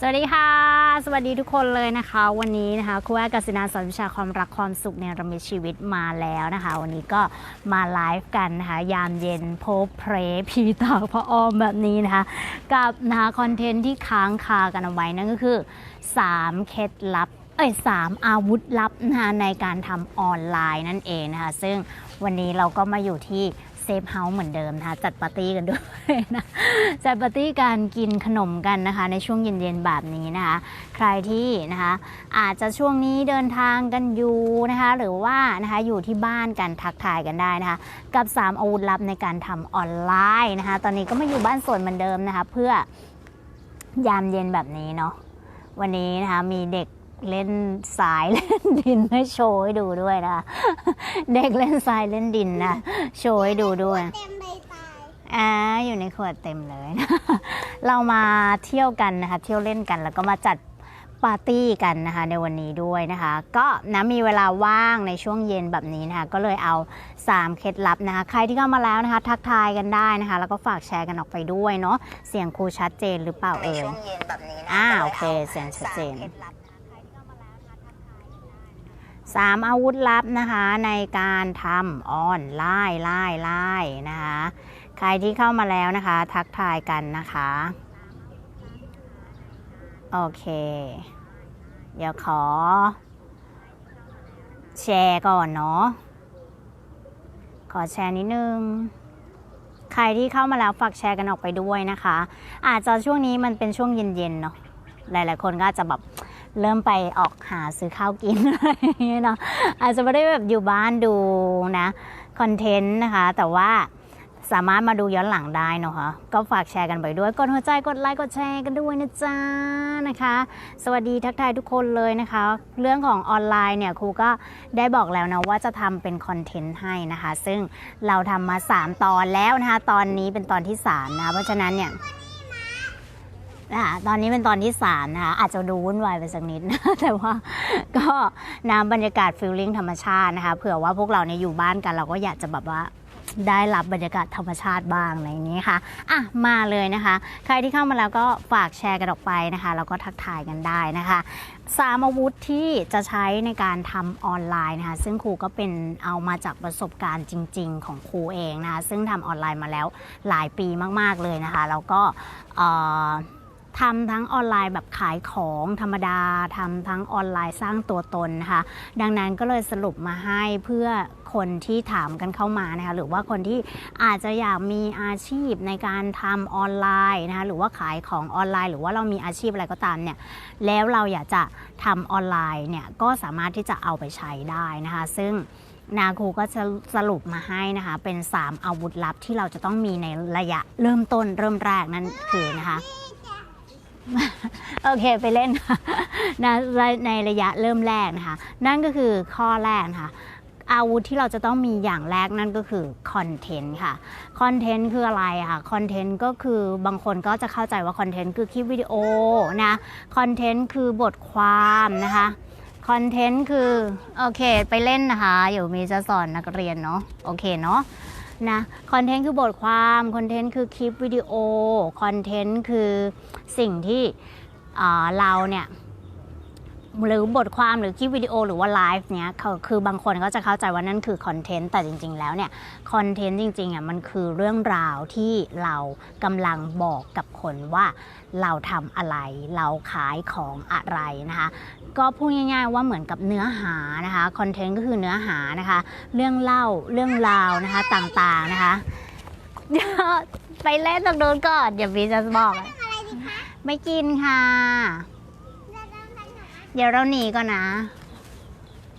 สวัสดีค่ะ สวัสดีทุกคนเลยนะคะ วันนี้นะคะครูแอกศินาสอนวิชาความรักความสุขในระมิดชีวิตมาแล้วนะคะ วันนี้ก็มาไลฟ์กันนะคะยามเย็นโพบเพรพีตาพระอ้อมแบบนี้นะคะ กับนะคะคอนเทนต์ที่ค้างคากันเอาไว้นั่นก็คือ 3 เคล็ดลับเอ้ยสามอาวุธลับนะคะในการทำออนไลน์นั่นเองนะคะ ซึ่งวันนี้เราก็มาอยู่ที่ เซฟเฮาส์เหมือนเดิมนะคะจัดปาร์ตี้กันด้วยนะจัดปาร์ตี้การกินขนมกันนะคะ ในช่วงเย็นๆแบบนี้นะคะ ใครที่นะคะ อาจจะช่วงนี้เดินทางกันอยู่นะคะ หรือว่านะคะอยู่ที่บ้านกันทักทายกันได้นะคะ กับ 3 อาวุธลับในการทำออนไลน์นะคะ ตอนนี้ก็มาอยู่บ้านสวนเหมือนเดิมนะคะ เพื่อยามเย็นแบบนี้เนาะวันนี้นะคะมีเด็ก เล่นสายเล่นดินให้โชว์ให้ดูด้วยนะคะเด็กเล่นทรายเล่นดินนะโชว์ให้ดูด้วยเต็มใบตายอ่าอยู่ในขวดเต็มเลยนะเรามาเที่ยวกันนะคะเที่ยวเล่นกันแล้วก็มาจัดปาร์ตี้กันนะคะในวันนี้ด้วยนะคะ ก็นะมีเวลาว่างในช่วงเย็นแบบนี้นะคะก็เลยเอา 3 เคล็ดลับนะคะ ใครที่เข้ามาแล้วนะคะ ทักทายกันได้นะคะ แล้วก็ฝากแชร์กันออกไปด้วยเนาะเสียงครูชัดเจนหรือเปล่าเอ่ยช่วงเย็นแบบนี้นะอ่าก็ลยโอเค เสียงชัดเจน สามอาวุธลับนะคะในการทำออนไลน์ไล่ไล่นะคะใครที่เข้ามาแล้วนะคะ ทักทายกันนะคะ โอเค เดี๋ยวขอ แชร์ก่อนเนาะขอแชร์นิดนึงใครที่เข้ามาแล้วฝากแชร์กันออกไปด้วยนะคะ อาจจะช่วงนี้มันเป็นช่วงเย็นๆเนาะหลายๆคนก็อาจจะแบบ เริ่มไปออกหาซื้อข้าวกินอะไรอย่างเงี้ยเนาะอาจจะไม่ได้แบบอยู่บ้านดูนะคอนเทนต์นะคะ แต่ว่าสามารถมาดูย้อนหลังได้เนาะคะ ก็ฝากแชร์กันไปด้วย กดหัวใจ กดไลค์ กดแชร์กันด้วยนะจ๊ะนะคะ สวัสดีทักทายทุกคนเลยนะคะ เรื่องของออนไลน์เนี่ยครูก็ได้บอกแล้วนะว่าจะทำเป็นคอนเทนต์ให้นะคะ ซึ่งเราทำมา 3 ตอนแล้วนะคะ ตอนนี้เป็นตอนที่ 3 นะ เพราะฉะนั้นเนี่ย นะคะตอนนี้เป็นตอนที่สามนะคะอาจจะดูวุ่นวายไปสักนิดนะแต่ว่าก็นะบรรยากาศฟิลลิ่งธรรมชาตินะคะเผื่อว่าพวกเราเนี่ยอยู่บ้านกันเราก็อยากจะแบบว่าได้รับบรรยากาศธรรมชาติบ้างอะไรอย่างนี้ค่ะ อะ มาเลยนะคะ ใครที่เข้ามาแล้วก็ฝากแชร์กันออกไปนะคะ แล้วก็ทักทายกันได้นะคะสามอาวุธที่จะใช้ในการทำออนไลน์นะคะ ซึ่งครูก็เป็นเอามาจากประสบการณ์จริง ๆ ของครูเองนะคะ ซึ่งทำออนไลน์มาแล้วหลายปีมาก ๆ เลยนะคะ แล้วก็ ทำทั้งออนไลน์แบบขายของธรรมดาทำทั้งออนไลน์สร้างตัวตนนะคะดังนั้นก็เลยสรุปมาให้เพื่อคนที่ถามกันเข้ามานะคะหรือว่าคนที่อาจจะอยากมีอาชีพในการทำออนไลน์นะคะหรือว่าขายของออนไลน์ หรือว่าเรามีอาชีพอะไรก็ตามเนี่ยแล้วเราอยากจะทำออนไลน์เนี่ยก็สามารถที่จะเอาไปใช้ได้นะคะ ซึ่งนาครูก็จะสรุปมาให้นะคะ เป็น 3 อาวุธลับที่เราจะต้องมีในระยะเริ่มต้นเริ่มแรกนั่นคือนะคะ โอเคไปเล่นนะในระยะเริ่มแรกนะคะ นั่นก็คือข้อแรกนะคะอาวุธที่เราจะต้องมีอย่างแรกนั่นก็คือคอนเทนต์ค่ะ คอนเทนต์คืออะไรค่ะ คอนเทนต์ก็คือบางคนก็จะเข้าใจว่าคอนเทนต์คือคลิปวิดีโอนะ คอนเทนต์คือบทความนะคะ คอนเทนต์คือ โอเค ไปเล่นนะคะ เดี๋ยวมีจะสอนนักเรียนเนาะ โอเคเนาะ นะคอนเทนต์คือบทความคอนเทนต์คือคลิปวิดีโอคอนเทนต์คือสิ่งที่เราเนี่ยหรือบทความหรือคลิปวิดีโอหรือว่าไลฟ์เนี้ยเขาคือบางคนก็จะเข้าใจว่านั่นคือคอนเทนต์แต่จริง ๆ แล้วเนี่ยคอนเทนต์จริงๆอะมันคือเรื่องราวที่เรากำลังบอกกับคนว่าเราทำอะไร เราขายของอะไรนะคะ ก็พูดง่าย ๆ ว่าเหมือนกับเนื้อหานะคะคอนเทนต์ก็คือเนื้อหานะคะ เรื่องเล่าเรื่องราวนะคะต่างๆนะคะเดี๋ยวไปเล่นตรงโน้นก่อนเดี๋ยวพี่จะบอกอะไรดีคะไม่กินค่ะจะเริ่มกันไหนเดี๋ยวเราหนีก่อนนะ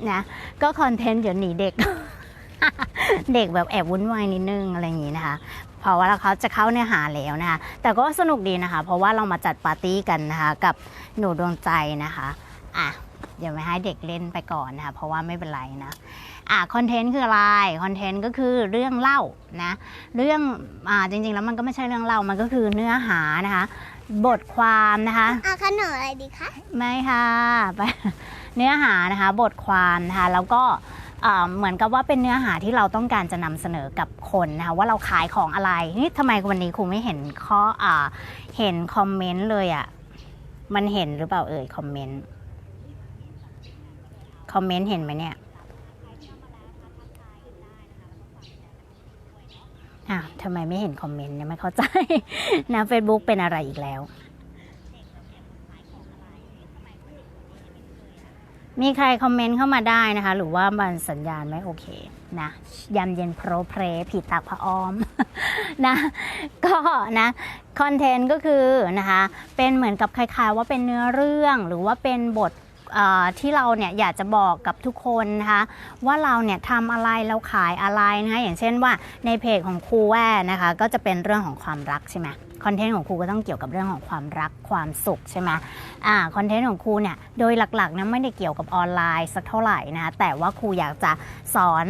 นะก็คอนเทนต์เดี๋ยวหนีเด็ก เด็กแบบแอบวุ่นวายนิดนึงอะไรอย่างนี้นะคะเพราะว่าเขาจะเข้าเนื้อหาแล้วนะคะ แต่ก็สนุกดีนะคะ เพราะว่าเรามาจัดปาร์ตี้กันนะคะ กับหนูดวงใจนะคะ อะเดี๋ยวไม่ให้เด็กเล่นไปก่อนนะคะเพราะว่าไม่เป็นไรนะอะคอนเทนต์คืออะไรคอนเทนต์ก็คือเรื่องเล่านะเรื่องอ่าจริงๆแล้วมันก็ไม่ใช่เรื่องเล่ามันก็คือเนื้อหานะคะ บทความนะคะอะขนมอะไรดีคะไม่ค่ะไปเนื้อหานะคะบทความนะคะแล้วก็เอ่อเหมือนกับว่าเป็นเนื้อหาที่เราต้องการจะนำเสนอกับคนนะคะว่าเราขายของอะไรนี่ทำไมวันนี้ครูไม่เห็นข้ออ่าเห็นคอมเมนต์เลยอะ่ะมันเห็นหรือเปล่าเอ่ยคอมเมนต์ คอมเมนต์เห็นไหมเนี่ยอ้าวทำไมไม่เห็นคอมเมนต์เนี่ยไม่เข้าใจนะ Facebook เป็นอะไรอีกแล้ว มีใครคอมเมนต์เข้ามาได้นะคะ หรือว่ามันสัญญาณไม่โอเคนะยำเย็นโปรเพรผิดตักพระอ้อมนะ ก็นะคอนเทนต์ก็คือนะคะ เป็นเหมือนกับคล้ายๆ ว่าเป็นเนื้อเรื่องหรือว่าเป็นบท ที่เราเนี่ยอยากจะบอกกับทุกคนนะคะว่าเราเนี่ยทำอะไรเราขายอะไรนะคะอย่างเช่นว่าในเพจของครูแว่นะคะก็จะเป็นเรื่องของความรักใช่ไหมคอนเทนต์ของครูก็ต้องเกี่ยวกับเรื่องของความรักความสุขใช่ไหมอ่าคอนเทนต์ของครูเนี่ยโดยหลักๆนะไม่ได้เกี่ยวกับออนไลน์สักเท่าไหร่นะคะแต่ว่าครูอยากจะสอน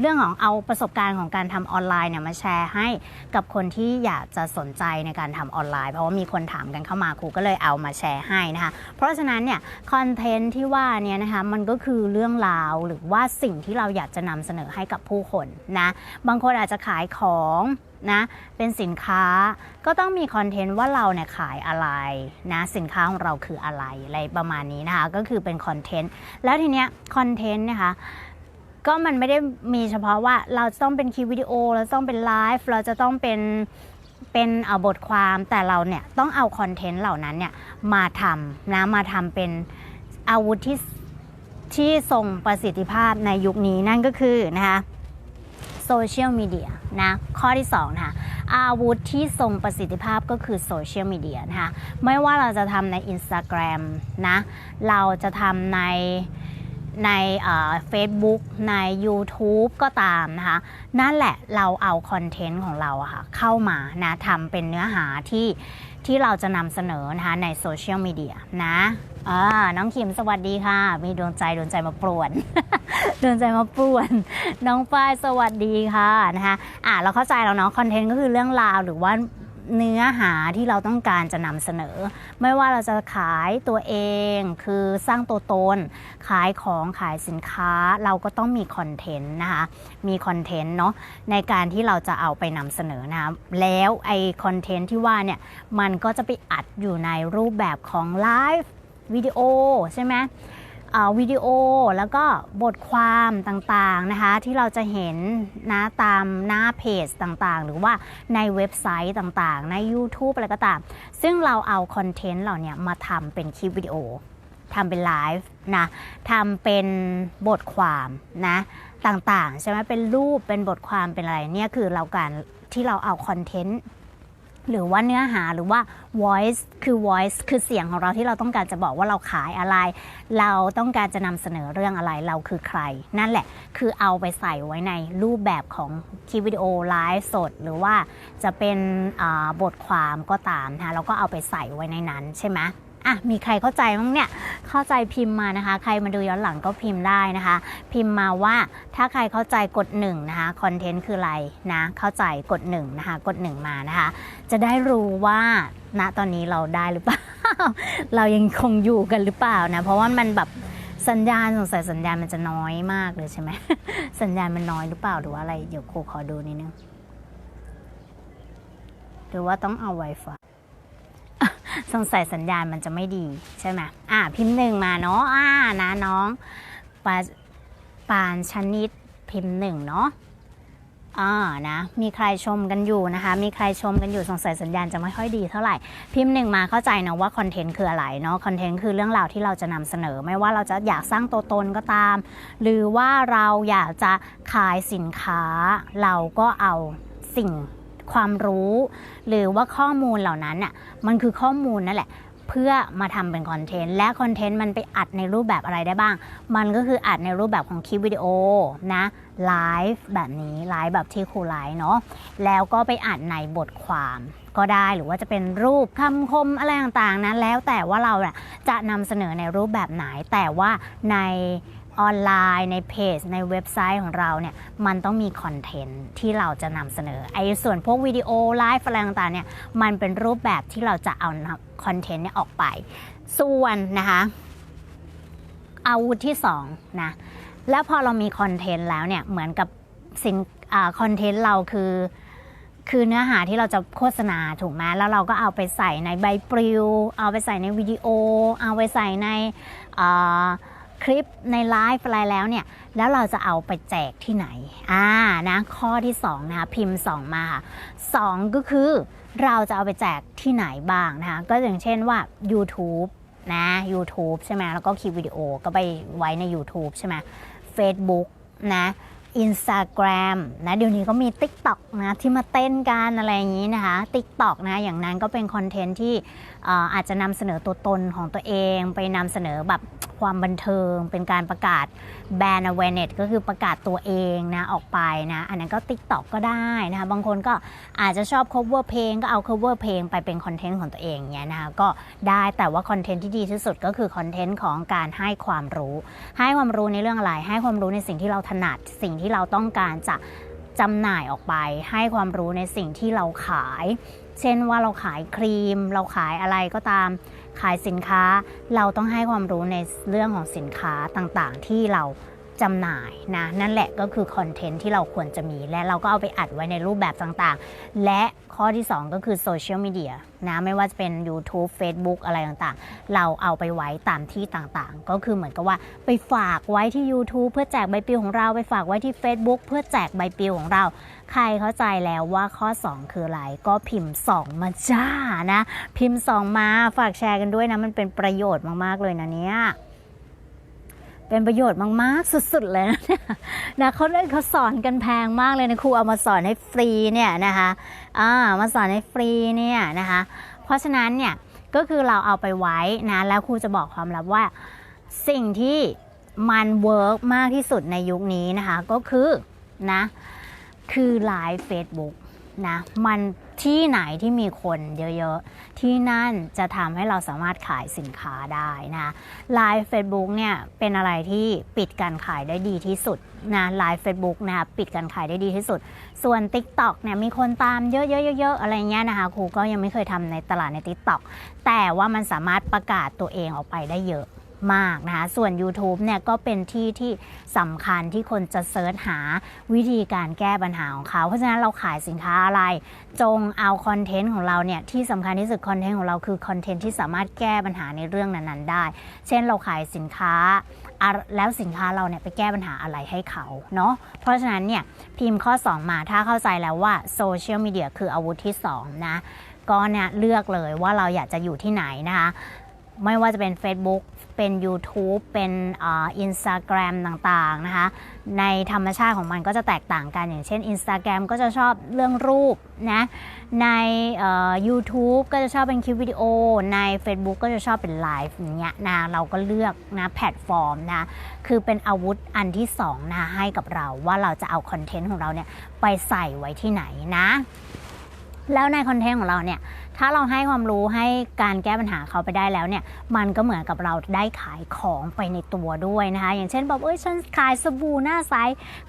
เรื่องของเอาประสบการณ์ของการทำออนไลน์เนี่ยมาแชร์ให้กับคนที่อยากจะสนใจในการทำออนไลน์ เพราะว่ามีคนถามกันเข้ามาครูก็เลยเอามาแชร์ให้นะคะ เพราะฉะนั้นเนี่ยคอนเทนต์ที่ว่าเนี่ยนะคะมันก็คือเรื่องราวหรือว่าสิ่งที่เราอยากจะนำเสนอให้กับผู้คนนะบางคนอาจจะขายของนะเป็นสินค้าก็ต้องมีคอนเทนต์ว่าเราเนี่ยขายอะไรนะสินค้าของเราคืออะไรอะไรประมาณนี้นะคะก็คือเป็นคอนเทนต์แล้วทีเนี้ยคอนเทนต์นะคะ ก็มันไม่ได้มีเฉพาะว่าเราจะต้องเป็นคลิปวิดีโอเราต้องเป็นไลฟ์เราจะต้องเป็นเป็นเอ่อบทความแต่เราเนี่ยต้องเอาคอนเทนต์เหล่านั้นเนี่ยมาทำนะมาทำเป็นอาวุธที่ที่ทรงประสิทธิภาพในยุคนี้นั่นก็คือนะคะโซเชียลมีเดียนะข้อที่2นะคะอาวุธที่ทรงประสิทธิภาพก็คือโซเชียลมีเดียนะคะไม่ว่าเราจะทำใน Instagram นะเราจะทำใน ในเฟซบุ๊กใน YouTube ก็ตามนะคะ นั่นแหละเราเอาคอนเทนต์ของเราอะค่ะเข้ามานะทำเป็นเนื้อหาที่ที่เราจะนำเสนอนะคะในโซเชียลมีเดียนะอ่าน้องคิมสวัสดีค่ะ มีดวงใจดวงใจมาป่วนดวงใจมาป่วน น้องฝ้ายสวัสดีค่ะนะคะอ่าเราเข้าใจแล้วเนาะคอนเทนต์ก็คือเรื่องราวหรือว่า เนื้อหาที่เราต้องการจะนำเสนอ ไม่ว่าเราจะขายตัวเอง คือสร้างตัวตน ขายของขายสินค้าเราก็ต้องมีคอนเทนต์นะคะ มีคอนเทนต์เนาะในการที่เราจะเอาไปนำเสนอนะคะแล้วไอคอนเทนต์ที่ว่าเนี่ย มันก็จะไปอัดอยู่ในรูปแบบของไลฟ์วิดีโอใช่ไหม วิดีโอแล้วก็บทความต่างๆนะคะที่เราจะเห็นนะตามหน้าเพจต่างๆ หรือว่าในเว็บไซต์ต่างๆ ใน YouTube อะไรก็ตาม ซึ่งเราเอาคอนเทนต์เหล่านี้มาทำเป็นคลิปวิดีโอทำเป็นไลฟ์นะทำเป็นบทความนะต่างๆ ใช่ไหมเป็นรูปเป็นบทความเป็นอะไรเนี่ยคือเราการที่เราเอาคอนเทนต์ หรือว่าเนื้อหาหรือว่า voice คือ voice คือเสียงของเราที่เราต้องการจะบอกว่าเราขายอะไร เราต้องการจะนำเสนอเรื่องอะไรเราคือใคร นั่นแหละคือเอาไปใส่ไว้ในรูปแบบของคลิปวิดีโอไลฟ์สด หรือว่าจะเป็นบทความก็ตามนะคะแล้วก็เอาไปใส่ไว้ในนั้นใช่ไหม อะมีใครเข้าใจบ้งเนี่ยเข้าใจพิมพ์มานะคะ ใครมาดูย้อนหลังก็พิมพ์ได้นะคะ พิมพ์มาว่าถ้าใครเข้าใจกดหนึ่งนะคะคอนเทนต์คืออะไรนะ เข้าใจกดหนึ่งนะคะกดหนึ่งมานะคะ จะได้รู้ว่าณตอนนี้เราได้หรือเปล่า เรายังคงอยู่กันหรือเปล่านะ เพราะว่ามันแบบสัญญาณสงสัยสัญญาณมันจะน้อยมากเลยใช่ไหมสัญญาณมันน้อยหรือเปล่าหรือว่าอะไรเดี๋ยวครูขอดูนิดนึงหรือว่าต้องเอา Wi-Fi สงสัยสัญญาณมันจะไม่ดีใช่ไหมอ่าพิมพ์หนึ่งมาเนาะอ่านะน้องปาปานชนิดพิมพ์หนึ่งเนาะอ่านะมีใครชมกันอยู่นะคะ มีใครชมกันอยู่สงสัยสัญญาณจะไม่ค่อยดีเท่าไหร่พิมพ์หนึ่งมาเข้าใจนะว่าคอนเทนต์คืออะไรเนาะคอนเทนต์คือเรื่องราวที่เราจะนำเสนอ ไม่ว่าเราจะอยากสร้างตัวตนก็ตาม หรือว่าเราอยากจะขายสินค้า เราก็เอาสิ่ง ความรู้ หรือว่าข้อมูลเหล่านั้นน่ะมันคือข้อมูลนั่นแหละเพื่อมาทำเป็นคอนเทนต์และคอนเทนต์มันไปอัดในรูปแบบอะไรได้บ้าง มันก็คืออัดในรูปแบบของคลิปวิดีโอนะไลฟ์แบบนี้ไลฟ์แบบที่ครูไลฟ์เนาะแล้วก็ไปอัดในบทความก็ได้หรือว่าจะเป็นรูปคำคมอะไรต่างๆนะแล้วแต่ว่าเราน่ะจะนำเสนอในรูปแบบไหนแต่ว่าใน ออนไลน์ในเพจ ในเว็บไซต์ของเราเนี่ยมันต้องมีคอนเทนต์ที่เราจะนำเสนอไอ้ส่วนพวกวิดีโอไลฟ์อะไรต่างๆเนี่ยมันเป็นรูปแบบที่เราจะเอาคอนเทนต์เนี่ยออกไป ส่วนนะคะอาวุธที่สองนะแล้วพอเรามีคอนเทนต์แล้วเนี่ยเหมือนกับสินคอนเทนต์เราคือคือเนื้อหาที่เราจะโฆษณาถูกไหมแล้วเราก็เอาไปใส่ในใบปลิว เอาไปใส่ในวิดีโอ เอาไปใส่ในอ คลิปในไลฟ์อะไรแล้วเนี่ย แล้วเราจะเอาไปแจกที่ไหน อ่านะข้อที่2นะคะพิมพ์ 2 มาค่ะสองก็คือเราจะเอาไปแจกที่ไหนบ้างนะคะก็อย่างเช่นว่า YouTube นะ YouTube ใช่ไหมแล้วก็คลิปวิดีโอก็ไปไว้ใน YouTube ใช่ไหม Facebook นะ Instagram นะเดี๋ยวนี้ก็มี TikTok นะที่มาเต้นกันอะไรอย่างนี้นะคะ TikTok นะอย่างนั้นก็เป็นคอนเทนต์ที่อาจจะนำเสนอตัวตนของตัวเอง ไปนำเสนอแบบ ความบันเทิง เป็นการประกาศ brand awareness ก็คือประกาศตัวเองนะออกไปนะ อันนั้นก็ TikTok ก็ได้นะคะบางคนก็อาจจะชอบ cover เพลงก็เอา cover เพลงไปเป็นคอนเทนต์ของตัวเองเงี้ยนะคะก็ได้แต่ว่าคอนเทนต์ที่ดีที่สุดก็คือคอนเทนต์ของการให้ความรู้ ให้ความรู้ในเรื่องอะไรให้ความรู้ในสิ่งที่เราถนัดสิ่งที่เราต้องการจะจำหน่ายออกไป ให้ความรู้ในสิ่งที่เราขาย เช่นว่าเราขายครีม เราขายอะไรก็ตาม ขายสินค้าเราต้องให้ความรู้ในเรื่องของสินค้าต่างๆ ที่เราจำหน่ายนะนั่นแหละก็คือคอนเทนต์ที่เราควรจะมี และเราก็เอาไปอัดไว้ในรูปแบบต่างๆ และข้อที่ 2 ก็คือโซเชียลมีเดียนะไม่ว่าจะเป็น YouTube Facebook อะไรต่างๆ เราเอาไปไว้ตามที่ต่างๆ ก็คือเหมือนกับว่าไปฝากไว้ที่ YouTube เพื่อแจกใบปลิวของเราไปฝากไว้ที่ Facebook เพื่อแจกใบปลิวของเรา ใครเข้าใจแล้วว่าข้อ 2 คืออะไรก็พิมพ์ 2 มาจ้านะ พิมพ์ 2 มาฝากแชร์กันด้วยนะ มันเป็นประโยชน์มาก ๆ เลยนะเนี่ยเป็นประโยชน์มาก ๆ สุด ๆ เลยนะเนี่ยนะเขาเลยเขาสอนกันแพงมากเลยนะครูเอามาสอนให้ฟรีเนี่ยนะคะอ่ามาสอนให้ฟรีเนี่ยนะคะ เพราะฉะนั้นเนี่ยก็คือเราเอาไปไว้นะแล้วครูจะบอกความลับว่าสิ่งที่มันเวิร์กมากที่สุดในยุคนี้นะคะ ก็คือนะ คือไลฟ์ Facebook นะมันที่ไหนที่มีคนเยอะๆ ที่นั่นจะทำให้เราสามารถขายสินค้าได้นะไลฟ์ Facebook เนี่ยเป็นอะไรที่ปิดการขายได้ดีที่สุดนะไลฟ์ Facebook นะคะปิดการขายได้ดีที่สุด ส่วน TikTok เนี่ยมีคนตามเยอะๆๆๆ อะไรเงี้ยนะคะครูก็ยังไม่เคยทำในตลาดใน TikTok แต่ว่ามันสามารถประกาศตัวเองออกไปได้เยอะ มากนะคะส่วน YouTube เนี่ยก็เป็นที่ที่สำคัญที่คนจะเซิร์ชหาวิธีการแก้ปัญหาของเขา เพราะฉะนั้นเราขายสินค้าอะไร จงเอาคอนเทนต์ของเราเนี่ยที่สำคัญที่สุดคอนเทนต์ของเราคือคอนเทนต์ที่สามารถแก้ปัญหาในเรื่องนั้นๆ ได้ เช่นเราขายสินค้าแล้วสินค้าเราเนี่ยไปแก้ปัญหาอะไรให้เขาเนาะเพราะฉะนั้นเนี่ยพิมพ์ข้อ 2 มาถ้าเข้าใจแล้วว่าโซเชียลมีเดียคืออาวุธที่ 2 นะก็เนี่ยเลือกเลยว่าเราอยากจะอยู่ที่ไหนนะคะ ไม่ว่าจะเป็น Facebook เป็น YouTube เป็นอินสตาแกรมต่างๆนะคะในธรรมชาติของมันก็จะแตกต่างกันอย่างเช่น Instagram ก็จะชอบเรื่องรูปนะในเอ่อ YouTube ก็จะชอบเป็นคลิปวิดีโอ ใน Facebook ก็จะชอบเป็นไลฟ์อย่างเงี้ยนะเราก็เลือกนะแพลตฟอร์มนะคือเป็นอาวุธอันที่สองนะให้กับเราว่าเราจะเอาคอนเทนต์ของเราเนี่ยไปใส่ไว้ที่ไหนนะแล้วในคอนเทนต์ของเราเนี่ยถ้าเราให้ความรู้ให้การแก้ปัญหาเขาไปได้แล้วเนี่ยมันก็เหมือนกับเราได้ขายของไปในตัวด้วยนะคะ อย่างเช่นแบบเอ้ยฉันขายสบู่หน้าใส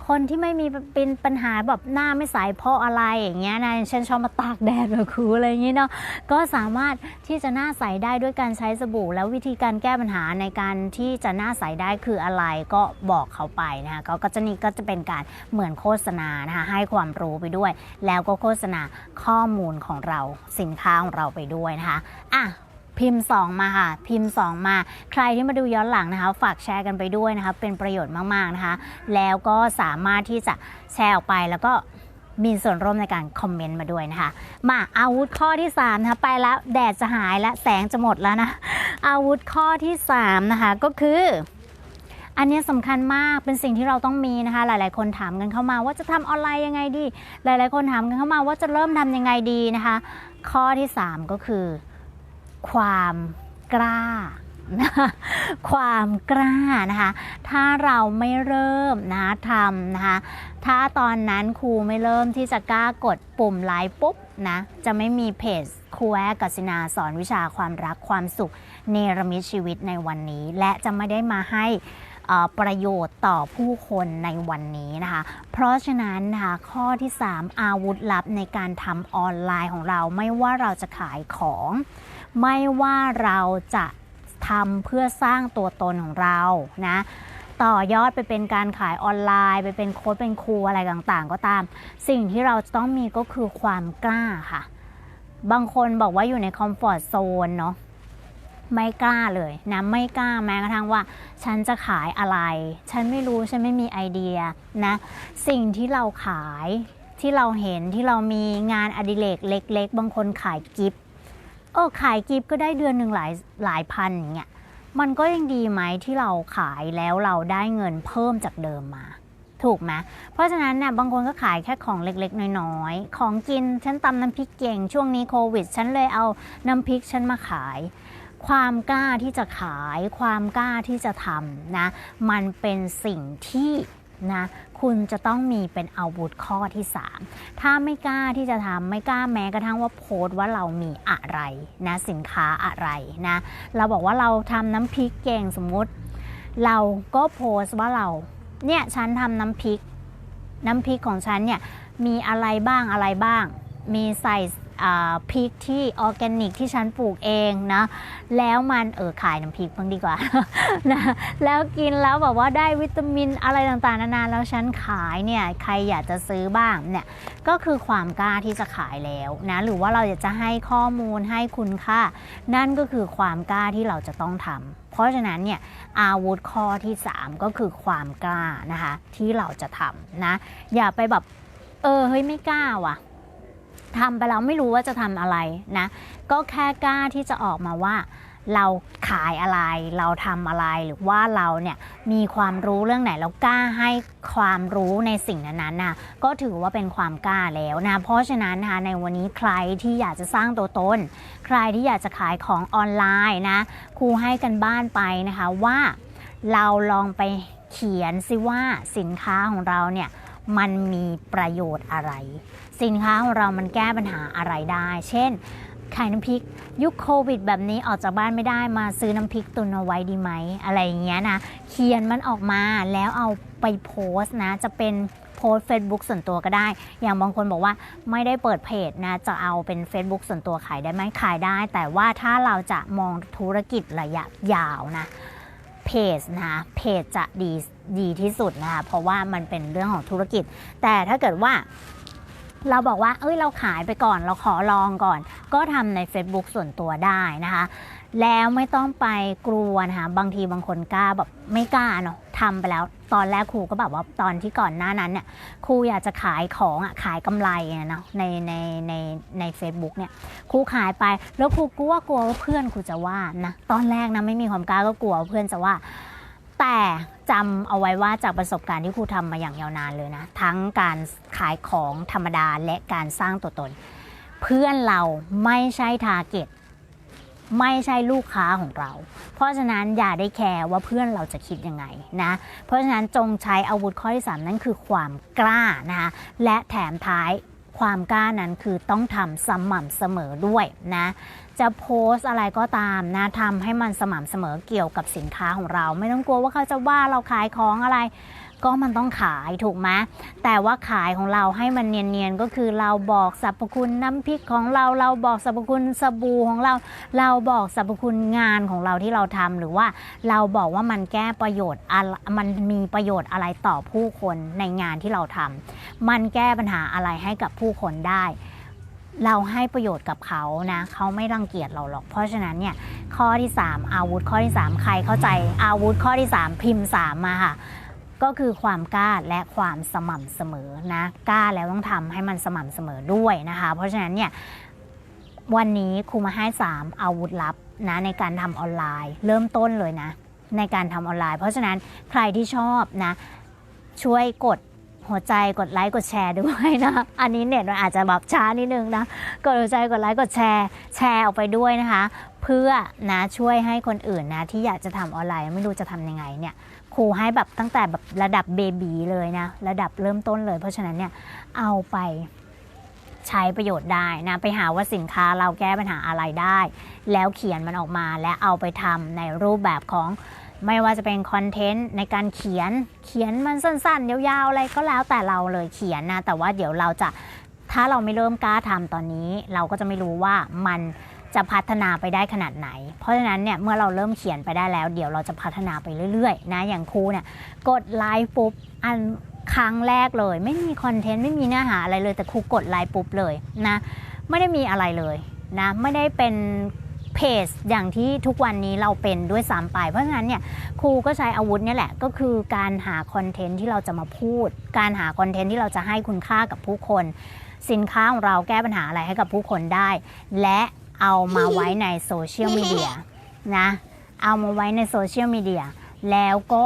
คนที่ไม่มีเป็นปัญหาแบบหน้าไม่ใสเพราะอะไรอย่างเงี้ยนะอย่างเช่นชอบมาตากแดดแบบครูอะไรอย่างเงี้ยเนาะก็สามารถที่จะหน้าใสได้ด้วยการใช้สบู่ แล้ววิธีการแก้ปัญหาในการที่จะหน้าใสได้คืออะไรก็บอกเขาไปนะคะเขาก็จะนี่ก็จะเป็นการเหมือนโฆษณานะคะให้ความรู้ไปด้วย แล้วก็โฆษณาข้อมูลของเราสินค้าของเราไปด้วยนะคะอะพิมพ์ 2 มาค่ะ พิมพ์ 2 มา ใครที่มาดูย้อนหลังนะคะ ฝากแชร์กันไปด้วยนะคะ เป็นประโยชน์มาก ๆ นะคะ แล้วก็สามารถที่จะแชร์ออกไปแล้วก็มีส่วนร่วมในการคอมเมนต์มาด้วยนะคะ มาอาวุธข้อที่3นะคะไปแล้วแดดจะหายและแสงจะหมดแล้วนะ อาวุธข้อที่3นะคะก็คืออันนี้ยสำคัญมากเป็นสิ่งที่เราต้องมีนะคะ หลาย ๆ คนถามกันเข้ามาว่าจะทำออนไลน์ยังไงดี หลาย ๆ คนถามกันเข้ามาว่าจะเริ่มทำยังไงดีนะคะ ข้อที่ 3 ก็คือ ความกล้า ความกล้านะคะ ถ้าเราไม่เริ่มนะทำนะคะ ถ้าตอนนั้นครูไม่เริ่มที่จะกล้ากดปุ่มไลค์ปุ๊บนะจะไม่มีเพจครูแอกัสินาสอนวิชาความรักความสุขเนรมิตชีวิตในวันนี้ และจะไม่ได้มาให้ ประโยชน์ต่อผู้คนในวันนี้นะคะ เพราะฉะนั้นนะคะข้อที่ 3 อาวุธลับในการทำออนไลน์ของเราไม่ว่าเราจะขายของ ไม่ว่าเราจะทำเพื่อสร้างตัวตนของเรานะต่อยอดไปเป็นการขายออนไลน์ ไปเป็นโค้ดเป็นครูอะไรต่างๆ ก็ตาม สิ่งที่เราจะต้องมีก็คือความกล้าค่ะ บางคนบอกว่าอยู่ในคอมฟอร์ z โซนเนาะ ไม่กล้าเลยนะไม่กล้าแม้กระทั่งว่า ฉันจะขายอะไร ฉันไม่รู้ฉันไม่มีไอเดียนะสิ่งที่เราขายที่เราเห็นที่เรามีงานอดิเรกเล็ก ๆ บางคนขายกิฟต์เออขายกิฟต์ก็ได้เดือนหนึ่งหลายหลายพันอย่างเงี้ยมันก็ยังดีไหมที่เราขายแล้วเราได้เงินเพิ่มจากเดิมมาถูกไหมเพราะฉะนั้นเนี่ยบางคนก็ขายแค่ของเล็กๆ น้อยๆ ของกินฉันตำน้ำพริกเก่ง ช่วงนี้โควิด ฉันเลยเอาน้ำพริกฉันมาขาย ความกล้าที่จะขายความกล้าที่จะทำนะมันเป็นสิ่งที่นะคุณจะต้องมีเป็นอาวุธข้อที่ 3 ถ้าไม่กล้าที่จะทำไม่กล้าแม้กระทั่งว่าโพสต์ว่าเรามีอะไรนะสินค้าอะไรนะเราบอกว่าเราทำน้ำพริกเก่งสมมุติ เราก็โพสต์ว่าเราเนี่ยฉันทำน้ำพริก น้ำพริกของฉันเนี่ยมีอะไรบ้างอะไรบ้าง มีใส่ พริกที่ออร์แกนิกที่ฉันปลูกเองนะ แล้วมันเออขายน้ำพริกบ้างดีกว่านะแล้วกินแล้วแบบว่าได้วิตามินอะไรต่างๆนานาแล้วฉันขายเนี่ยใครอยากจะซื้อบ้างเนี่ยก็คือความกล้าที่จะขายแล้วนะหรือว่าเราอยากจะให้ข้อมูลให้คุณค่า นั่นก็คือความกล้าที่เราจะต้องทำเพราะฉะนั้นเนี่ยอาวุธข้อที่ 3 ก็คือความกล้านะคะที่เราจะทำนะอย่าไปแบบเออเฮ้ยไม่กล้าว่ะ ทำไปแล้วไม่รู้ว่าจะทำอะไรนะ ก็แค่กล้าที่จะออกมาว่าเราขายอะไร เราทำอะไรหรือว่าเราเนี่ยมีความรู้เรื่องไหนแล้วกล้าให้ความรู้ในสิ่งนั้นๆน่ะก็ถือว่าเป็นความกล้าแล้วนะ เพราะฉะนั้นนะคะในวันนี้ใครที่อยากจะสร้างตัวตน ใครที่อยากจะขายของออนไลน์นะครูให้กันบ้านไปนะคะว่าเราลองไปเขียนซิว่าสินค้าของเราเนี่ยมันมีประโยชน์อะไร สินค้าของเรามันแก้ปัญหาอะไรได้ เช่นขายน้ำพริกยุคโควิด แบบนี้ออกจากบ้านไม่ได้มาซื้อน้ำพริกตุนเอาไว้ดีไหมอะไรอย่างเงี้ยนะเขียนมันออกมาแล้วเอาไปโพสต์นะ จะเป็นโพสต์ Facebook ส่วนตัวก็ได้ อย่างบางคนบอกว่าไม่ได้เปิดเพจนะ จะเอาเป็น Facebook ส่วนตัวขายได้ไหมขายได้ แต่ว่าถ้าเราจะมองธุรกิจระยะยาวนะเพจนะคะเพจจะดีดีที่สุดนะคะเพราะว่ามันเป็นเรื่องของธุรกิจ แต่ถ้าเกิดว่า เราบอกว่าเอ้ยเราขายไปก่อนเราขอลองก่อน ก็ทำใน Facebook ส่วนตัวได้นะคะ แล้วไม่ต้องไปกลัวนะคะบางทีบางคนกล้าแบบไม่กล้าเนาะทำไปแล้วตอนแรกครูก็แบบว่าตอนที่ก่อนหน้านั้นเนี่ยครูอยากจะขายของอะขายกำไรเนาะในในในใน Facebook เนี่ยครูขายไปแล้วครูกลัวกลัวว่าเพื่อนครูจะว่านะตอนแรกนะไม่มีความกล้าก็กลัวเพื่อนจะว่า แต่จำเอาไว้ว่าจากประสบการณ์ที่ครูทำมาอย่างยาวนานเลยนะ ทั้งการขายของธรรมดาและการสร้างตัวตน เพื่อนเราไม่ใช่ทาร์เก็ตไม่ใช่ลูกค้าของเรา เพราะฉะนั้นอย่าได้แคร์ว่าเพื่อนเราจะคิดยังไงนะ เพราะฉะนั้นจงใช้อาวุธข้อที่ 3 นั่นคือความกล้านะคะและแถมท้ายความกล้านั้นคือต้องทำสม่ำเสมอด้วยนะ จะโพสต์อะไรก็ตามนะทำให้มันสม่ำเสมอเกี่ยวกับสินค้าของเรา ไม่ต้องกลัวว่าเขาจะว่าเราขายของอะไร ก็มันต้องขายถูกไหมแต่ว่าขายของเราให้มันเนียนๆก็คือเราบอกสรรพคุณน้ำพริกของเรา เราบอกสรรพคุณสบู่ของเรา เราบอกสรรพคุณงานของเราที่เราทำหรือว่าเราบอกว่ามันแก้ประโยชน์มันมีประโยชน์อะไรต่อผู้คนในงานที่เราทำมันแก้ปัญหาอะไรให้กับผู้คนได้ เราให้ประโยชน์กับเขานะเขาไม่รังเกียจเราหรอก เพราะฉะนั้นเนี่ยข้อที่ 3 อาวุธข้อที่ 3 ใครเข้าใจ อาวุธข้อที่ 3 พิมพ์ 3 มาค่ะ ก็คือความกล้าและความสม่ำเสมอนะกล้าแล้วต้องทำให้มันสม่ำเสมอด้วยนะคะ เพราะฉะนั้นเนี่ยวันนี้ครูมาให้ 3 อาวุธลับนะในการทำออนไลน์ เริ่มต้นเลยนะ ในการทำออนไลน์ เพราะฉะนั้นใครที่ชอบนะช่วยกด หัวใจกดไลค์กดแชร์ด้วยนะ อันนี้เน็ตมันอาจจะแบบช้านิดนึงนะ กดหัวใจกดไลค์กดแชร์แชร์ออกไปด้วยนะคะ เพื่อนะช่วยให้คนอื่นนะที่อยากจะทำออนไลน์ไม่รู้จะทำยังไงเนี่ยครูให้แบบตั้งแต่แบบระดับเบบีเลยนะ ระดับเริ่มต้นเลย เพราะฉะนั้นเนี่ยเอาไปใช้ประโยชน์ได้นะไปหาว่าสินค้าเราแก้ปัญหาอะไรได้ แล้วเขียนมันออกมาและเอาไปทำในรูปแบบของ ไม่ว่าจะเป็นคอนเทนต์ในการเขียน เขียนมันสั้นๆ ยาวๆ อะไรก็แล้วแต่เราเลยเขียนนะ แต่ว่าเดี๋ยวเราจะถ้าเราไม่เริ่มกล้าทำตอนนี้ เราก็จะไม่รู้ว่ามันจะพัฒนาไปได้ขนาดไหน เพราะฉะนั้นเนี่ยเมื่อเราเริ่มเขียนไปได้แล้ว เดี๋ยวเราจะพัฒนาไปเรื่อยๆ นะ อย่างครูเนี่ยกดไลค์ปุ๊บอันครั้งแรกเลย ไม่มีคอนเทนต์ไม่มีเนื้อหาอะไรเลยแต่ครูกดไลค์ปุ๊บเลยนะ ไม่ได้มีอะไรเลยนะ ไม่ได้เป็น เพจอย่างที่ทุกวันนี้เราเป็นด้วยซ้ำไป เพราะฉะนั้นเนี่ยครูก็ใช้อาวุธนี่แหละ ก็คือการหาคอนเทนต์ที่เราจะมาพูด การหาคอนเทนต์ที่เราจะให้คุณค่ากับผู้คน สินค้าของเราแก้ปัญหาอะไรให้กับผู้คนได้ และเอามาไว้ในโซเชียลมีเดียนะเอามาไว้ในโซเชียลมีเดียแล้วก็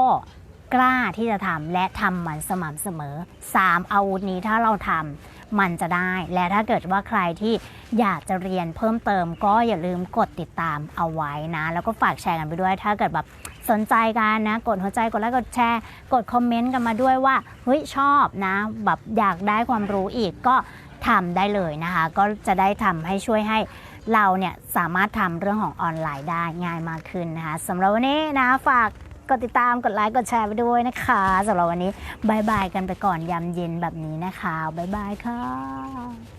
กล้าที่จะทำและทำมันสม่ำเสมอ 3 อาวุธนี้ถ้าเราทำมันจะได้ และถ้าเกิดว่าใครที่อยากจะเรียนเพิ่มเติม ก็อย่าลืมกดติดตามเอาไว้นะ แล้วก็ฝากแชร์กันไปด้วย ถ้าเกิดแบบสนใจกันนะ กดหัวใจกดไลค์กดแชร์ กดคอมเมนต์กันมาด้วยว่าเฮ้ยชอบนะแบบอยากได้ความรู้อีกก็ทำได้เลยนะคะ ก็จะได้ทำให้ช่วยให้เราเนี่ยสามารถทำเรื่องของออนไลน์ได้ง่ายมากขึ้นนะคะสำหรับวันนี้นะฝาก กดติดตามกดไลค์กดแชร์ไปด้วยนะคะสำหรับวันนี้บายบายกันไปก่อนยามเย็นแบบนี้นะคะบายบายค่ะ